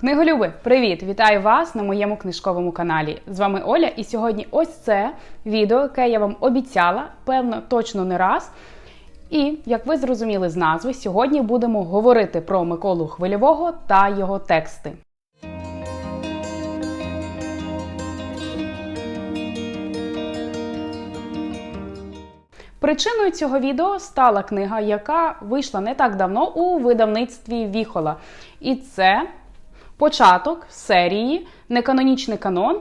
Книголюби, привіт! Вітаю вас на моєму книжковому каналі. З вами Оля, і сьогодні ось це відео, яке я вам обіцяла, певно, точно не раз. І як ви зрозуміли з назви, сьогодні будемо говорити про Миколу Хвильового та його тексти. Причиною цього відео стала книга, яка вийшла не так давно у видавництві Віхола. І це початок серії Неканонічний канон.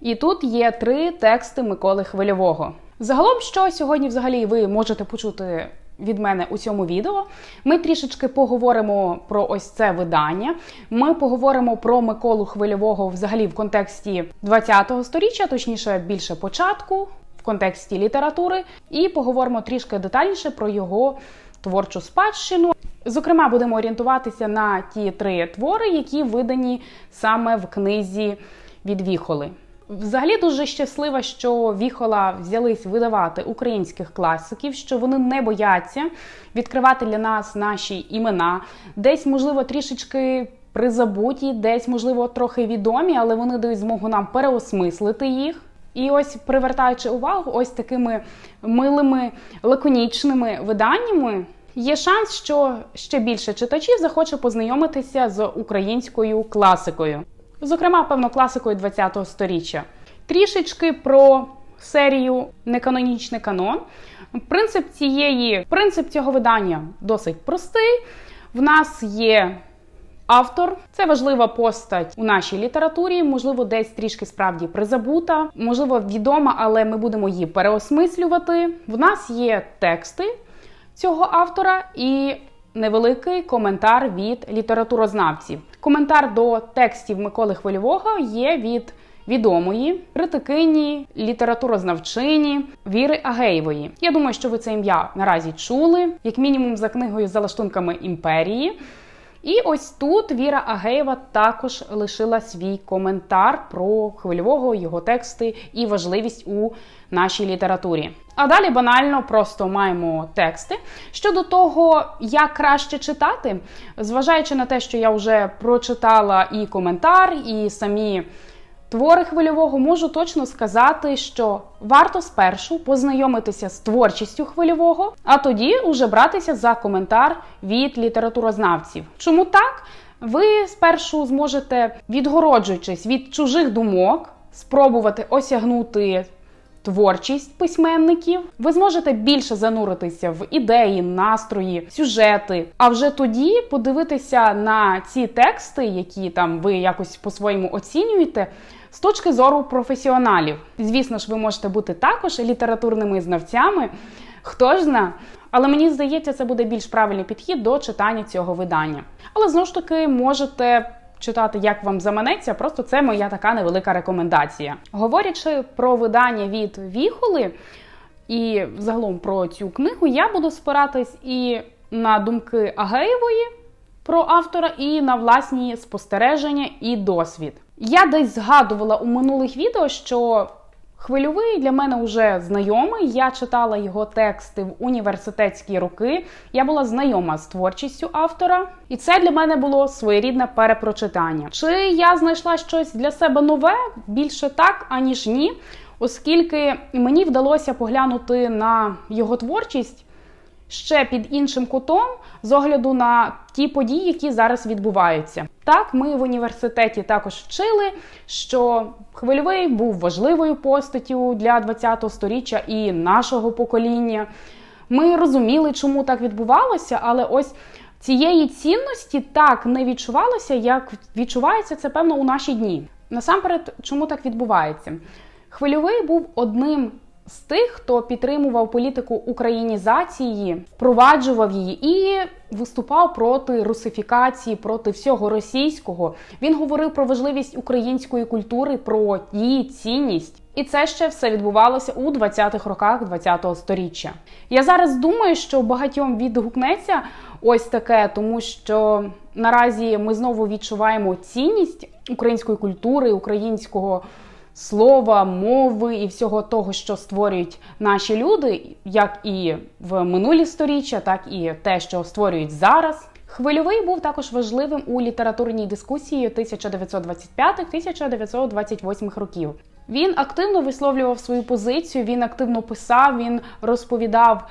І тут є три тексти Миколи Хвильового. Загалом, що сьогодні взагалі ви можете почути від мене у цьому відео, ми трішечки поговоримо про ось це видання. Ми поговоримо про Миколу Хвильового взагалі в контексті 20-го сторіччя, точніше, більше початку, в контексті літератури, і поговоримо трішки детальніше про його творчу спадщину. Зокрема, будемо орієнтуватися на ті три твори, які видані саме в книзі від Віхоли. Взагалі дуже щаслива, що Віхола взялись видавати українських класиків, що вони не бояться відкривати для нас наші імена, десь, можливо, трішечки призабуті, десь, можливо, трохи відомі, але вони дають змогу нам переосмислити їх. І ось привертаючи увагу, ось такими милими лаконічними виданнями. Є шанс, що ще більше читачів захоче познайомитися з українською класикою, зокрема, певно, класикою ХХ століття. Трішечки про серію Неканонічний канон. Принцип цієї, принцип цього видання досить простий. В нас є автор, це важлива постать у нашій літературі, можливо, десь трішки справді призабута, можливо, відома, але ми будемо її переосмислювати. В нас є тексти цього автора і невеликий коментар від літературознавців. Коментар до текстів Миколи Хвильового є від відомої критикині, літературознавчині Віри Агеєвої. Я думаю, що ви це ім'я наразі чули, як мінімум за книгою за лаштунками імперії. І ось тут Віра Агеєва також лишила свій коментар про хвильового, його тексти і важливість у нашій літературі. А далі банально просто маємо тексти. Щодо того, як краще читати, зважаючи на те, що я вже прочитала і коментар, і самі. Твори хвильового можу точно сказати, що варто спершу познайомитися з творчістю хвильового, а тоді уже братися за коментар від літературознавців. Чому так? Ви спершу зможете, відгороджуючись від чужих думок, спробувати осягнути творчість письменників. Ви зможете більше зануритися в ідеї, настрої, сюжети, а вже тоді подивитися на ці тексти, які там ви якось по-своєму оцінюєте. З точки зору професіоналів, звісно ж, ви можете бути також літературними знавцями, хто ж зна. Але мені здається, це буде більш правильний підхід до читання цього видання. Але знову ж таки можете читати, як вам заманеться, просто це моя така невелика рекомендація. Говорячи про видання від Віхоли і загалом про цю книгу, я буду спиратись і на думки Агеєвої про автора, і на власні спостереження і досвід. Я десь згадувала у минулих відео, що хвильовий для мене вже знайомий. Я читала його тексти в університетські роки. Я була знайома з творчістю автора, і це для мене було своєрідне перепрочитання. Чи я знайшла щось для себе нове? Більше так, аніж ні, оскільки мені вдалося поглянути на його творчість ще під іншим кутом з огляду на ті події, які зараз відбуваються. Так, ми в університеті також вчили, що хвильовий був важливою постаттю для ХХ століття і нашого покоління. Ми розуміли, чому так відбувалося, але ось цієї цінності так не відчувалося, як відчувається це певно у наші дні. Насамперед, чому так відбувається? Хвильовий був одним з тих, хто підтримував політику українізації, впроваджував її і виступав проти русифікації, проти всього російського. Він говорив про важливість української культури, про її цінність. І це ще все відбувалося у 20-х роках 20-го сторіччя. Я зараз думаю, що багатьом відгукнеться ось таке, тому що наразі ми знову відчуваємо цінність української культури, українського слова, мови і всього того, що створюють наші люди, як і в минулі сторіччя, так і те, що створюють зараз. Хвильовий був також важливим у літературній дискусії 1925-1928 років. Він активно висловлював свою позицію, він активно писав, він розповідав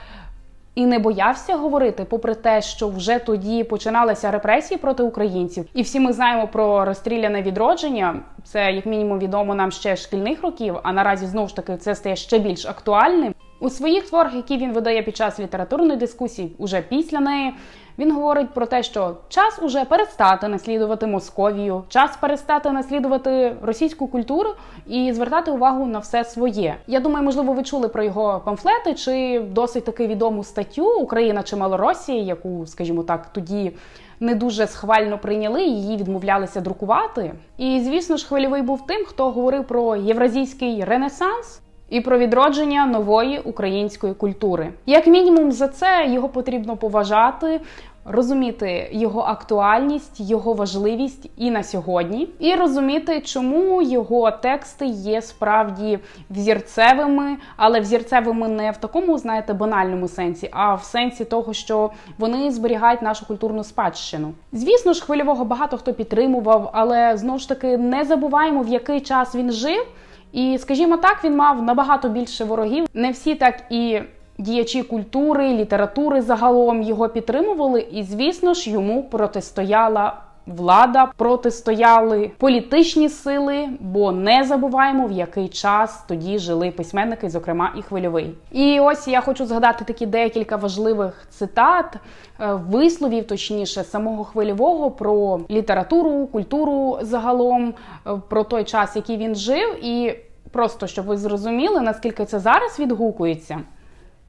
і не боявся говорити, попри те, що вже тоді починалися репресії проти українців. І всі ми знаємо про розстріляне відродження. Це як мінімум відомо нам ще шкільних років, а наразі знову ж таки це стає ще більш актуальним. У своїх творах, які він видає під час літературної дискусії, уже після неї, він говорить про те, що час уже перестати наслідувати Московію, час перестати наслідувати російську культуру і звертати увагу на все своє. Я думаю, можливо, ви чули про його памфлети чи досить таки відому статтю Україна чи Малоросія, яку, скажімо так, тоді. Не дуже схвально прийняли, її відмовлялися друкувати. І звісно ж, хвильовий був тим, хто говорив про євразійський ренесанс, і про відродження нової української культури. Як мінімум, за це його потрібно поважати. Розуміти його актуальність, його важливість і на сьогодні, і розуміти, чому його тексти є справді взірцевими, але взірцевими не в такому, знаєте, банальному сенсі, а в сенсі того, що вони зберігають нашу культурну спадщину. Звісно ж, хвильового багато хто підтримував, але знову ж таки не забуваємо, в який час він жив. І, скажімо так, він мав набагато більше ворогів. Не всі так і діячі культури, літератури загалом його підтримували, і, звісно ж, йому протистояла. Влада протистояли політичні сили, бо не забуваємо, в який час тоді жили письменники, зокрема і хвильовий. І ось я хочу згадати такі декілька важливих цитат, е, висловів, точніше, самого хвильового про літературу, культуру загалом, е, про той час, який він жив, і просто щоб ви зрозуміли, наскільки це зараз відгукується.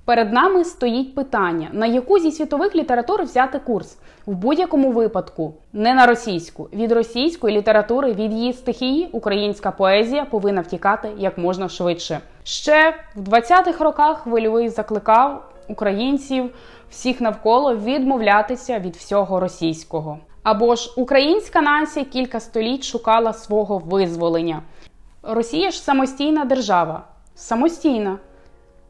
Перед нами стоїть питання, на яку зі світових літератур взяти курс в будь-якому випадку, не на російську. Від російської літератури, від її стихії, українська поезія повинна втікати як можна швидше. Ще в 20-х роках хвильовий закликав українців всіх навколо відмовлятися від всього російського. Або ж українська нація кілька століть шукала свого визволення. Росія ж самостійна держава, самостійна.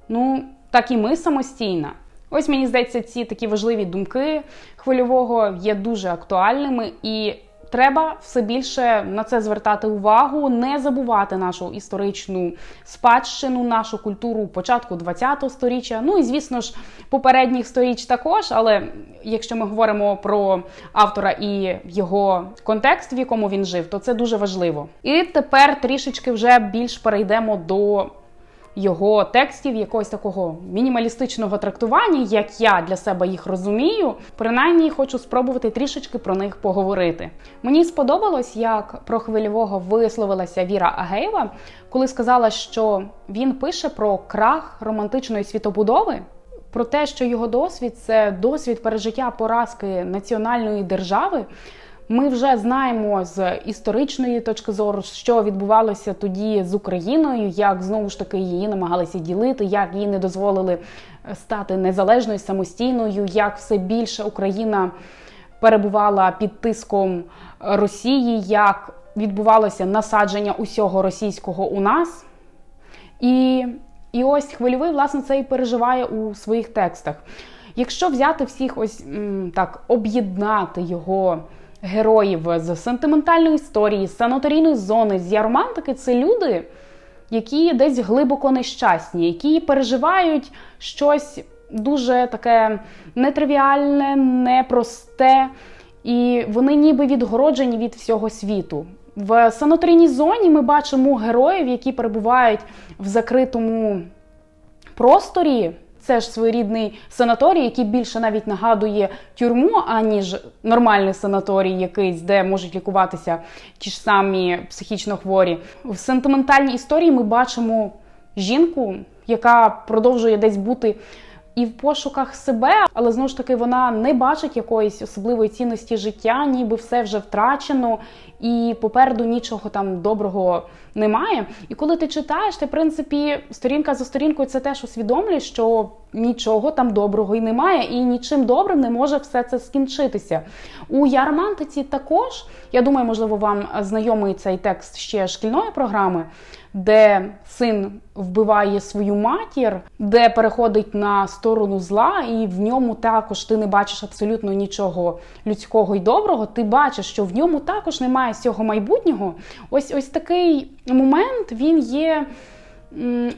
Ну так і ми самостійна. Ось мені здається, ці такі важливі думки хвильового є дуже актуальними, і треба все більше на це звертати увагу, не забувати нашу історичну спадщину, нашу культуру початку ХХ століття. Ну і звісно ж, попередніх сторіч також. Але якщо ми говоримо про автора і його контекст, в якому він жив, то це дуже важливо. І тепер трішечки вже більш перейдемо до його текстів, якогось такого мінімалістичного трактування, як я для себе їх розумію. Принаймні хочу спробувати трішечки про них поговорити. Мені сподобалось, як про хвильового висловилася Віра Агеєва, коли сказала, що він пише про крах романтичної світобудови. Про те, що його досвід це досвід пережиття поразки національної держави, ми вже знаємо з історичної точки зору, що відбувалося тоді з Україною, як знову ж таки її намагалися ділити, як їй не дозволили е, стати незалежною самостійною, як все більше Україна перебувала під тиском Росії, як відбувалося насадження усього російського у нас. І, І ось хвильовий, власне, це і переживає у своїх текстах. Якщо взяти всіх ось так об'єднати його героїв з сентиментальної історії, з санаторійної зони, з яромантики це люди, які десь глибоко нещасні, які переживають щось дуже таке нетривіальне, непросте, і вони ніби відгороджені від всього світу. В санаторійній зоні ми бачимо героїв, які перебувають в закритому просторі. Це ж своєрідний санаторій, який більше навіть нагадує тюрму, аніж нормальний санаторій, якийсь, де можуть лікуватися ті ж самі психічно хворі. В сентиментальній історії ми бачимо жінку, яка продовжує десь бути. І в пошуках себе, але знову ж таки вона не бачить якоїсь особливої цінності життя, ніби все вже втрачено, і попереду нічого там доброго немає. І коли ти читаєш, ти в принципі сторінка за сторінкою це теж усвідомлюєш, що нічого там доброго й немає, і нічим добрим не може все це скінчитися. У Яромантиці також, я думаю, можливо, вам знайомий цей текст ще шкільної програми, де син вбиває свою матір, де переходить на сторону зла, і в ньому також ти не бачиш абсолютно нічого людського і доброго. Ти бачиш, що в ньому також немає цього майбутнього. Ось ось такий момент він є.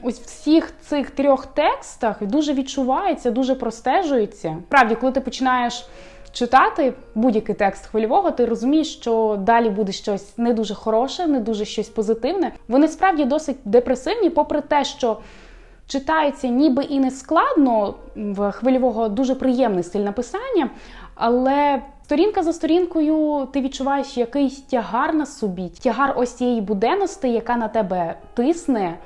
Ось в всіх цих трьох текстах дуже відчувається, дуже простежується. Правді, коли ти починаєш читати будь-який текст хвильового, ти розумієш, що далі буде щось не дуже хороше, не дуже щось позитивне. Вони справді досить депресивні, попри те, що читається ніби і не складно, в хвильового дуже приємний стиль написання, але. Сторінка за сторінкою ти відчуваєш якийсь тягар на собі, тягар ось цієї буденності, яка на тебе тисне,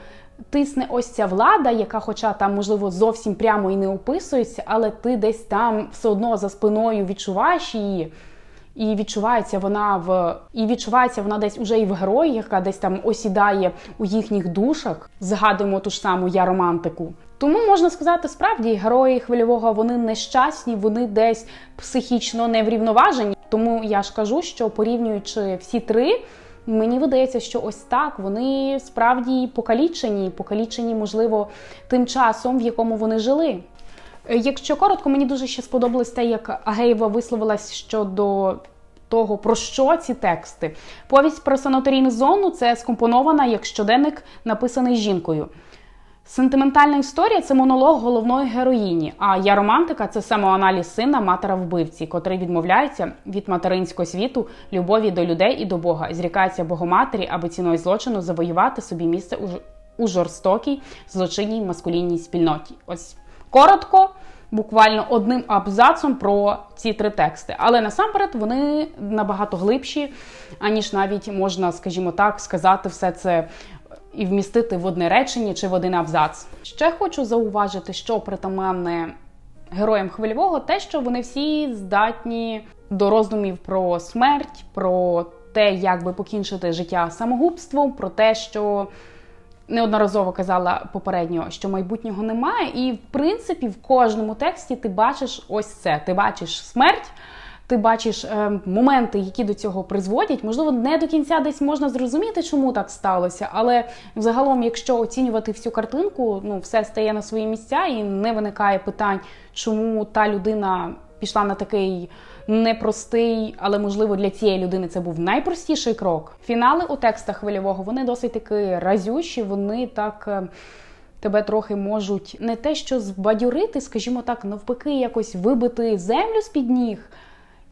тисне ось ця влада, яка, хоча там, можливо, зовсім прямо і не описується, але ти десь там все одно за спиною відчуваєш її. І відчувається вона в і відчувається вона десь уже і в герої, яка десь там осідає у їхніх душах. Згадуємо ту ж саму я романтику. Тому можна сказати, справді герої хвильового вони нещасні, вони десь психічно неврівноважені. Тому я ж кажу, що порівнюючи всі три. Мені видається, що ось так вони справді покалічені, покалічені, можливо, тим часом, в якому вони жили. Якщо коротко, мені дуже ще сподобалось те, як Агеєва висловилась щодо того, про що ці тексти. Повість про санаторійну зону це скомпонована як щоденник, написаний жінкою. Сентиментальна історія це монолог головної героїні. А я романтика це самоаналіз сина матера вбивці, котрий відмовляється від материнського світу, любові до людей і до Бога, зрікається Богоматері, аби ціною злочину завоювати собі місце у, у жорстокій злочинній маскулінній спільноті. Ось коротко. Буквально одним абзацом про ці три тексти, але насамперед вони набагато глибші, аніж навіть можна, скажімо так, сказати все це і вмістити в одне речення чи в один абзац. Ще хочу зауважити, що притаманне героям хвильового, те, що вони всі здатні до роздумів про смерть, про те, як би покінчити життя самогубством, про те, що неодноразово казала попередньо, що майбутнього немає, і в принципі в кожному тексті ти бачиш ось це: ти бачиш смерть ти бачиш е, моменти, які до цього призводять. Можливо, не до кінця десь можна зрозуміти, чому так сталося, але загалом, якщо оцінювати всю картинку, ну все стає на свої місця і не виникає питань, чому та людина пішла на такий. Непростий, але можливо для цієї людини це був найпростіший крок. Фінали у текстах хвильового вони досить таки разючі, вони так е, тебе трохи можуть не те, що збадьорити, скажімо так, навпаки, якось вибити землю з під ніг.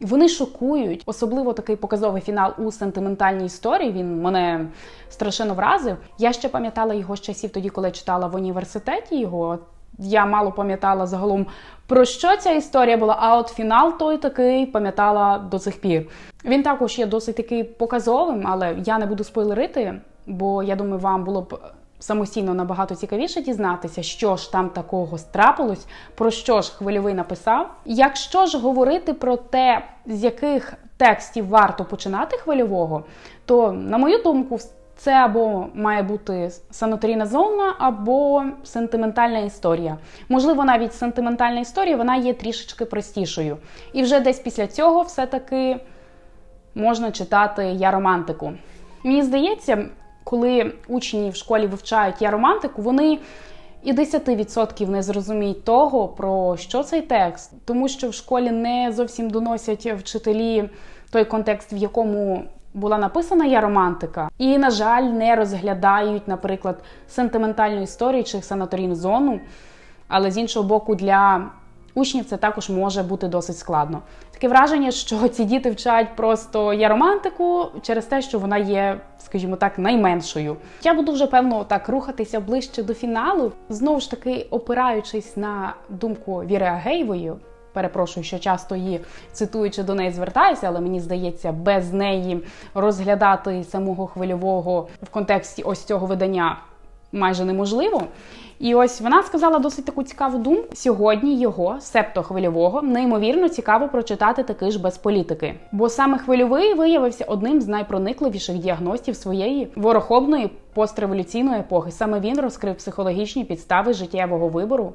Вони шокують, особливо такий показовий фінал у сентиментальній історії. Він мене страшенно вразив. Я ще пам'ятала його з часів тоді, коли читала в університеті його. Я мало пам'ятала загалом про що ця історія була. А от фінал той такий пам'ятала до сих пір. Він також є досить такий показовим, але я не буду спойлерити, бо я думаю, вам було б самостійно набагато цікавіше дізнатися, що ж там такого страпилось, про що ж хвильовий написав. Якщо ж говорити про те, з яких текстів варто починати хвильового, то, на мою думку, це або має бути санаторійна зона, або сентиментальна історія. Можливо, навіть сентиментальна історія вона є трішечки простішою. І вже десь після цього все-таки можна читати я романтику. Мені здається, коли учні в школі вивчають я романтику, вони і 10% не зрозуміють того, про що цей текст, тому що в школі не зовсім доносять вчителі той контекст, в якому була написана я романтика, і, на жаль, не розглядають, наприклад, сентиментальну історію чи санаторійну зону. Але з іншого боку, для учнів це також може бути досить складно. Таке враження, що ці діти вчать просто я романтику через те, що вона є, скажімо так, найменшою. Я буду вже певно так рухатися ближче до фіналу, знову ж таки опираючись на думку Віри Агеєвої. Перепрошую, що часто її цитуючи до неї звертаюся, але мені здається, без неї розглядати самого хвильового в контексті ось цього видання майже неможливо. І ось вона сказала досить таку цікаву думку. Сьогодні його, септо хвильового, неймовірно цікаво прочитати таки ж без політики. Бо саме хвильовий виявився одним з найпроникливіших діагностів своєї ворохобної постреволюційної епохи. Саме він розкрив психологічні підстави життєвого вибору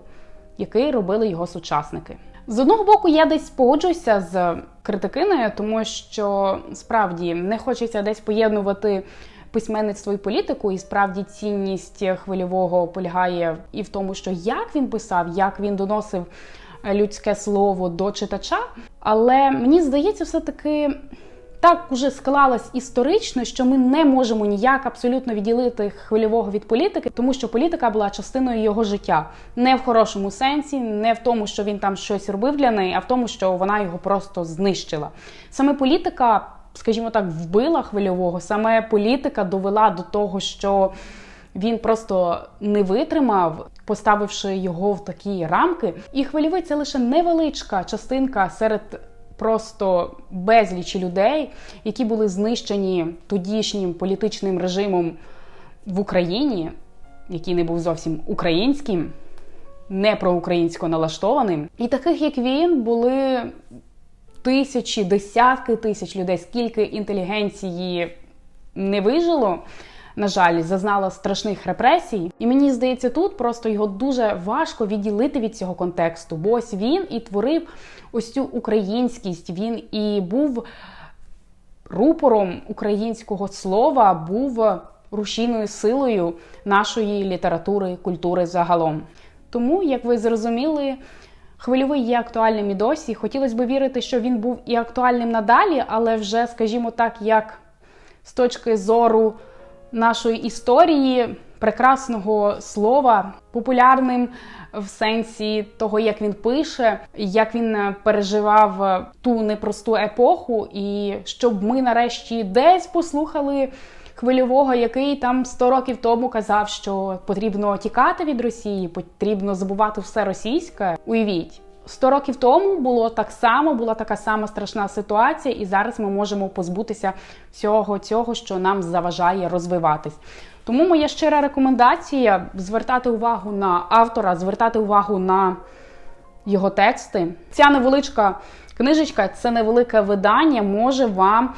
який робили його сучасники. З одного боку, я десь погоджуюся з критикиною, тому що справді не хочеться десь поєднувати письменництво і політику, і справді цінність хвильового полягає і в тому, що як він писав, як він доносив людське слово до читача. Але мені здається, все-таки так уже склалось історично, що ми не можемо ніяк абсолютно відділити хвильового від політики, тому що політика була частиною його життя, не в хорошому сенсі, не в тому, що він там щось робив для неї, а в тому, що вона його просто знищила. Саме політика, скажімо так, вбила хвильового, саме політика довела до того, що. Він просто не витримав, поставивши його в такі рамки. І хвильовий це лише невеличка частинка серед просто безлічі людей, які були знищені тодішнім політичним режимом в Україні, який не був зовсім українським, не проукраїнсько налаштованим. І таких, як він, були тисячі, десятки тисяч людей, скільки інтелігенції не вижило. На жаль, зазнала страшних репресій, і мені здається, тут просто його дуже важко відділити від цього контексту. Бо ось він і творив ось цю українськість. Він і був рупором українського слова, був рушійною силою нашої літератури, культури загалом. Тому, як ви зрозуміли, хвильовий є актуальним і досі. Хотілося б вірити, що він був і актуальним надалі, але вже, скажімо так, як з точки зору нашої історії, прекрасного слова, популярним в сенсі того, як він пише, як він переживав ту непросту епоху, і щоб ми нарешті десь послухали. Хвильового, який там 100 років тому казав, що потрібно тікати від Росії, потрібно забувати все російське. Уявіть, 100 років тому було так само, була така сама страшна ситуація, і зараз ми можемо позбутися всього цього, що нам заважає розвиватись. Тому моя щира рекомендація звертати увагу на автора, звертати увагу на його тексти. Ця невеличка книжечка, це невелике видання, може вам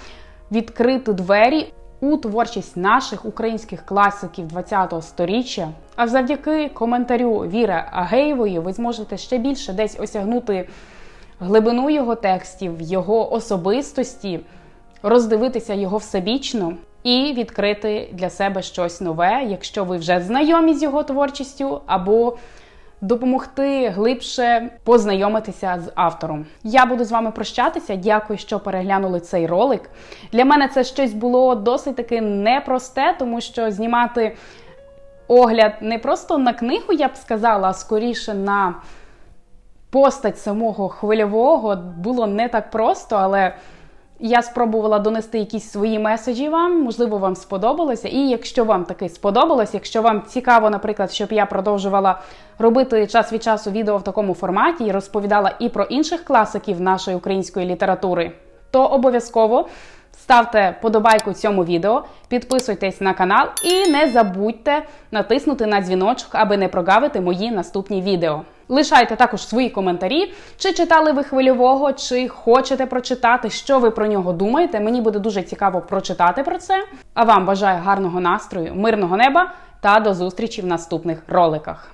відкрити двері у творчість наших українських класиків ХХ століття. А завдяки коментарю Віри Агеєвої ви зможете ще більше десь осягнути глибину його текстів, його особистості, роздивитися його всебічно і відкрити для себе щось нове, якщо ви вже знайомі з його творчістю, або допомогти глибше познайомитися з автором. Я буду з вами прощатися. Дякую, що переглянули цей ролик. Для мене це щось було досить таки непросте, тому що знімати огляд не просто на книгу, я б сказала, а скоріше на постать самого хвильового було не так просто, але. Я спробувала донести якісь свої меседжі вам, можливо, вам сподобалося. І якщо вам таки сподобалось, якщо вам цікаво, наприклад, щоб я продовжувала робити час від часу відео в такому форматі і розповідала і про інших класиків нашої української літератури, то обов'язково ставте подобайку цьому відео, підписуйтесь на канал і не забудьте натиснути на дзвіночок, аби не прогавити мої наступні відео. Лишайте також свої коментарі, чи читали ви хвильового, чи хочете прочитати, що ви про нього думаєте. Мені буде дуже цікаво прочитати про це. А вам бажаю гарного настрою, мирного неба та до зустрічі в наступних роликах.